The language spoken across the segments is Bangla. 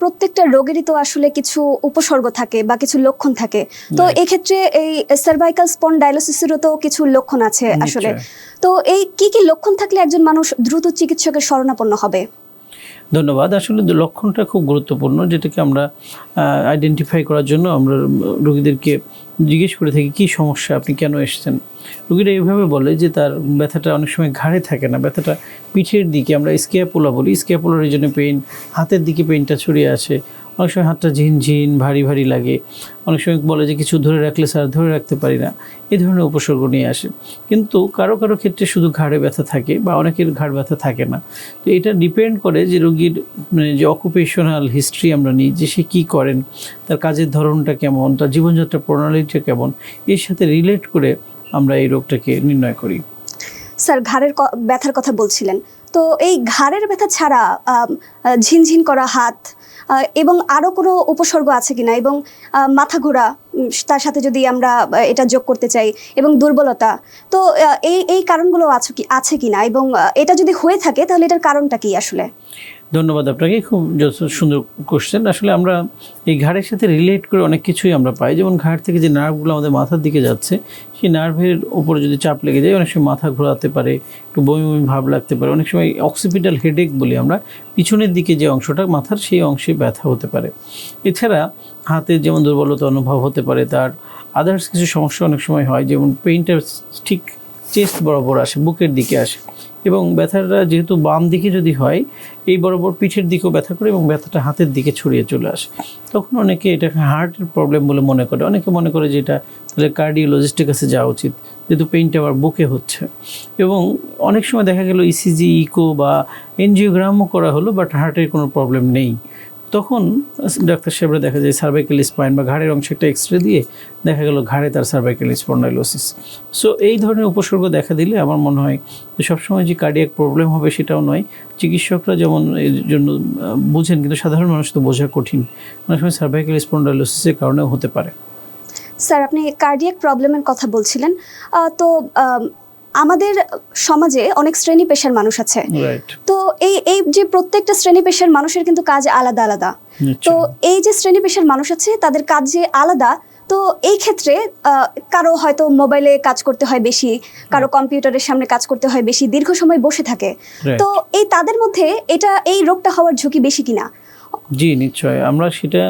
প্রত্যেকটা রোগেরই তো আসলে কিছু উপসর্গ থাকে বা কিছু লক্ষণ থাকে। তো. এক্ষেত্রে এই সার্ভাইকাল স্পন ডায়ালোসিসেরও তো কিছু লক্ষণ আছে আসলে। তো এই কি কি লক্ষণ থাকলে একজন মানুষ দ্রুত চিকিৎসকের শরণাপন্ন হবে? ধন্যবাদ। আসলে লক্ষণটা খুব গুরুত্বপূর্ণ, যেটাকে আমরা আইডেন্টিফাই করার জন্য আমরা রুগীদেরকে জিজ্ঞেস করে থাকি, কী সমস্যা? আপনি কেন এসছেন? রুগীরা এইভাবে বলে যে তার ব্যথাটা অনেক সময় ঘাড়ে থাকে না, ব্যথাটা পিঠের দিকে। আমরা স্ক্যাপুলা বলি, স্ক্যাপুলার এই জন্য পেইন হাতের দিকে পেইনটা ছড়িয়ে আসে অনেক সময় হাতটা ঝিনঝিন ভারী ভারী লাগে। অনেক সময় বলে যে কিছু ধরে রাখলে স্যার, ধরে রাখতে পারি না। এই ধরনের উপসর্গ নিয়ে আসে। কিন্তু কারও কারও ক্ষেত্রে শুধু ঘাড়ে ব্যথা থাকে বা অনেকের ঘাড় ব্যথা থাকে না। তো এটা ডিপেন্ড করে যে রোগীর মানে যে অকুপেশনাল হিস্ট্রি আমরা নিই, যে সে কী করেন, তার কাজের ধরনটা কেমন, তার জীবনযাত্রা প্রণালীটা কেমন, এর সাথে রিলেট করে আমরা এই রোগটাকে নির্ণয় করি। স্যার, ঘাড়ের ব্যথার কথা বলছিলেন। তো এই ঘাড়ের ব্যথা ছাড়া ঝিনঝিন করা হাত এবং আরও কোনো উপসর্গ আছে কিনা? এবং মাথা ঘোরা তার সাথে যদি আমরা এটা যোগ করতে চাই, এবং দুর্বলতা, তো এই এই কারণগুলো আছে কি, আছে কিনা? এবং এটা যদি হয়ে থাকে, তাহলে এটার কারণটা কি আসলে? ধন্যবাদ আপনাকে, খুব যথেষ্ট সুন্দর কোশ্চেন আসলে আমরা এই ঘাড়ের সাথে রিলেট করে অনেক কিছুই আমরা পাই। যেমন ঘাড় থেকে যে নার্ভগুলো আমাদের মাথার দিকে যাচ্ছে, সেই নার্ভের উপরে যদি চাপ লেগে যায়, অনেক সময় মাথা ঘোরাতে পারে, একটু বমি বমি ভাব লাগতে পারে। অনেক সময় অক্সিপিটাল হেডেক বলি আমরা, পিছনের দিকে যে অংশটা, মাথার সেই অংশে ব্যথা হতে পারে। এছাড়া হাতে যেমন দুর্বলতা অনুভব হতে পারে, তার আদার্স কিছু সমস্যা অনেক সময় হয়, যেমন পেইনটা ঠিক চেস্ট বরাবর আসে, বুকের দিকে আসে। এবং ব্যথাটা যেহেতু বাম দিকে যদি হয়, এই বরাবর পিঠের দিকেও ব্যথা করে এবং ব্যথাটা হাতের দিকে ছড়িয়ে চলে আসে। তখন অনেকে এটাকে হার্টের প্রবলেম বলে মনে করে। অনেকে মনে করে যে এটা তাহলে কার্ডিওলজিস্টের কাছে যাওয়া উচিত, যেহেতু পেইনটা আবার বুকে হচ্ছে। এবং অনেক সময় দেখা গেল ইসিজি ইকো বা এনজিওগ্রামও করা হলো, বাট হার্টের কোনো প্রবলেম নেই। তখন ডাক্তার সাহেবরা দেখা যায় সার্ভাইকাল স্পাইন বা ঘাড়ের অংশে একটা এক্স রে দিয়ে দেখা গেল ঘাড়ে তার সার্ভাইকাল স্পন্ডাইলোসিস সো এই ধরনের উপসর্গ দেখা দিলে আমার মনে হয় সবসময় যে কার্ডিয়াক প্রবলেম হবে সেটাও নয়। চিকিৎসকরা যেমন এর জন্য বুঝেন কিন্তু সাধারণ মানুষ তো বোঝা কঠিন। অনেক সময় সার্ভাইকাল স্পন্ডাইলোসিসের কারণেও হতে পারে। স্যার, আপনি কার্ডিয়াক প্রবলেমের কথা বলছিলেন। তো আমাদের সমাজে অনেক শ্রেণি পেশার মানুষ আছে। তো এই এই যে প্রত্যেকটা শ্রেণি পেশার মানুষের কিন্তু কাজ আলাদা আলাদা। তো এই যে শ্রেণি পেশার মানুষ আছে তাদের কাজ যে আলাদা তো এই ক্ষেত্রে কারও হয়তো মোবাইলে কাজ করতে হয় বেশি কারও কম্পিউটারের সামনে কাজ করতে হয় বেশি দীর্ঘ সময় বসে থাকে। তো এই তাদের মধ্যে এটা এই রোগটা হওয়ার ঝুঁকি বেশি কিনা? জি নিশ্চয় আমরা সেটা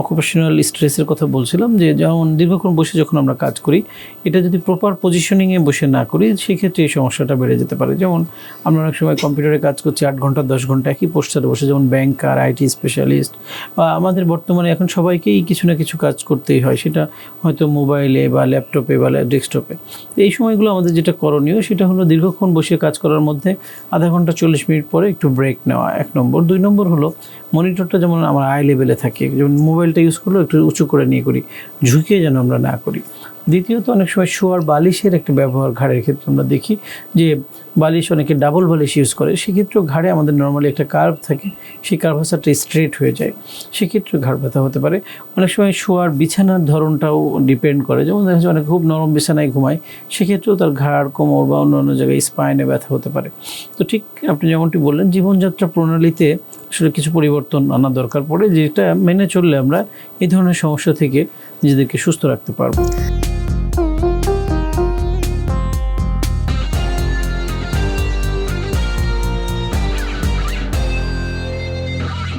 অকুপেশনাল স্ট্রেসের কথা বলছিলাম যে যেমন দীর্ঘক্ষণ বসে যখন আমরা কাজ করি, এটা যদি প্রপার পজিশনিংয়ে বসে না করি, সেক্ষেত্রে এই সমস্যাটা বেড়ে যেতে পারে। যেমন আমরা অনেক সময় কম্পিউটারে কাজ করছি, আট ঘণ্টা, দশ ঘণ্টা একই পোস্টারে বসে, যেমন ব্যাংকার আইটি স্পেশালিস্ট বা আমাদের বর্তমানে এখন সবাইকেই কিছু না কিছু কাজ করতেই হয়। সেটা হয়তো মোবাইলে বা ল্যাপটপে বা ডেস্কটপে এই সময়গুলো আমাদের যেটা করণীয়, সেটা হলো দীর্ঘক্ষণ বসে কাজ করার মধ্যে আধা ঘণ্টা চল্লিশ মিনিট পরে একটু ব্রেক নেওয়া, এক নম্বর। দুই নম্বর হলো মনিটরটা যেমন আমার আই লেভেলে থাকে যেমন মোবাইলটা ইউজ করলেও একটু উঁচু করে নিয়ে করি, ঝুঁকিয়ে যেন আমরা না করি। দ্বিতীয়ত অনেক সময় শোয়ার বালিশের একটা ব্যবহার ঘাড়ের ক্ষেত্রে আমরা দেখি যে বালিশ অনেকে ডাবল বালিশ ইউজ করে, সেক্ষেত্রেও ঘাড়ে আমাদের নর্মালি একটা কার্ভ থাকে, সেই কার্ভাসারটা স্ট্রেট হয়ে যায়। সেক্ষেত্রে ঘাড় ব্যথা হতে পারে। অনেক সময় শোয়ার বিছানার ধরনটাও ডিপেন্ড করে। যেমন দেখা যাচ্ছে অনেক খুব নরম বিছানায় ঘুমায়, সেক্ষেত্রেও তার ঘাড়, কোমর বা অন্য অন্য জায়গায় স্পাইনে ব্যথা হতে পারে। তো ঠিক আপনি যেমনটি বললেন, জীবনযাত্রা প্রণালীতে কিছু পরিবর্তন আনা দরকার পড়ে, যেটা মেনে চললে আমরা এই ধরনের সমস্যা থেকে নিজেদেরকে সুস্থ রাখতে পারব।